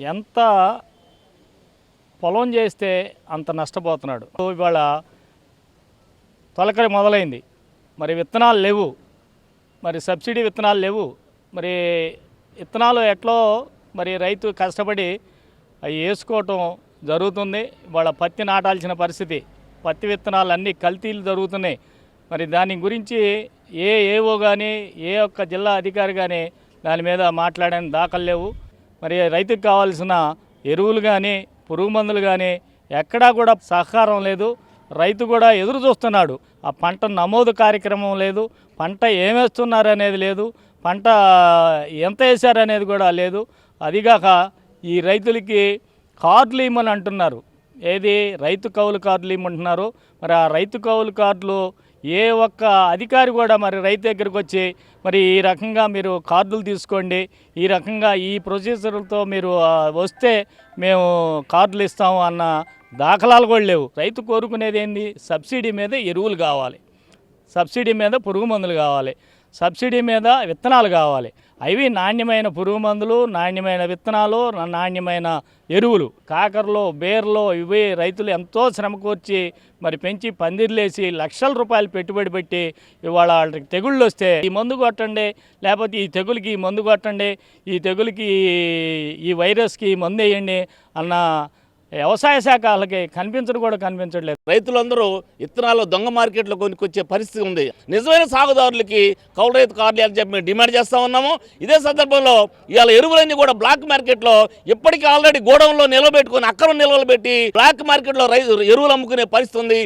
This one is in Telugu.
ఎంత పొలం చేస్తే అంత నష్టపోతున్నాడు. ఇవాళ తొలకరి మొదలైంది. మరి విత్తనాలు లేవు. మరి సబ్సిడీ విత్తనాలు లేవు. మరి విత్తనాలు ఎట్లో మరి రైతు కష్టపడి అవి వేసుకోవటం జరుగుతుంది. వాళ్ళ పత్తి నాటాల్సిన పరిస్థితి. పత్తి విత్తనాలు అన్నీ కల్తీలు జరుగుతున్నాయి. మరి దాని గురించి ఏ ఏవో కానీ ఏ ఒక్క జిల్లా అధికారి కానీ దాని మీద మాట్లాడని దాఖలు లేవు. మరి రైతుకు కావాల్సిన ఎరువులు కానీ పురుగు మందులు కానీ ఎక్కడా కూడా సహకారం లేదు. రైతు కూడా ఎదురు చూస్తున్నాడు. ఆ పంట నమోదు కార్యక్రమం లేదు. పంట ఏమేస్తున్నారు అనేది లేదు. పంట ఎంత వేశారు అనేది కూడా లేదు. అదిగాక ఈ రైతులకి కార్డులు ఇమ్మని అంటున్నారు. ఏది? రైతు కౌలు కార్డులు ఇమ్మంటున్నారు మరి ఆ రైతు కౌలు కార్డులు ఏ ఒక్క అధికారి కూడా మరి రైతు దగ్గరికి వచ్చి మరి ఈ రకంగా మీరు కార్డులు తీసుకోండి ఈ రకంగా ఈ ప్రొసీజర్లతో మీరు వస్తే మేము కార్డులు ఇస్తాము అన్న దాఖలాలు కూడా లేవు. రైతు కోరుకునేది ఏంది? సబ్సిడీ మీద ఎరువులు కావాలి. సబ్సిడీ మీద పురుగు మందులు కావాలి. సబ్సిడీ మీద విత్తనాలు కావాలి. అవి నాణ్యమైన పురుగు మందులు నాణ్యమైన విత్తనాలు నాణ్యమైన ఎరువులు. కాకరలో బేర్లో ఇవి రైతులు ఎంతో శ్రమ కూర్చి మరి పెంచి పందిర్లేసి లక్షల రూపాయలు పెట్టుబడి పెట్టి ఇవాళ వాళ్ళకి తెగుళ్ళు వస్తే ఈ మందు కొట్టండి లేకపోతే ఈ తెగులకి ఈ మందు కొట్టండి ఈ తెగులకి ఈ వైరస్కి ఈ మందు వేయండి అన్న వ్యవసాయ శాఖ వాళ్ళకి కనిపించడం కూడా కనిపించట్లేదు. రైతులందరూ విత్తనాలు దొంగ మార్కెట్లో కొనుక్కొచ్చే పరిస్థితి ఉంది. నిజమైన సాగుదారులకి కౌలు రైతు కార్డులు అని చెప్పి మేము డిమాండ్ చేస్తా ఉన్నాము. ఇదే సందర్భంలో ఇవాళ ఎరువులన్నీ కూడా బ్లాక్ మార్కెట్లో ఇప్పటికీ ఆల్రెడీ గోడౌన్లో నిలబెట్టుకొని అక్రమ నిల్వలు పెట్టి బ్లాక్ మార్కెట్లో రైతు ఎరువులు అమ్ముకునే పరిస్థితి ఉంది.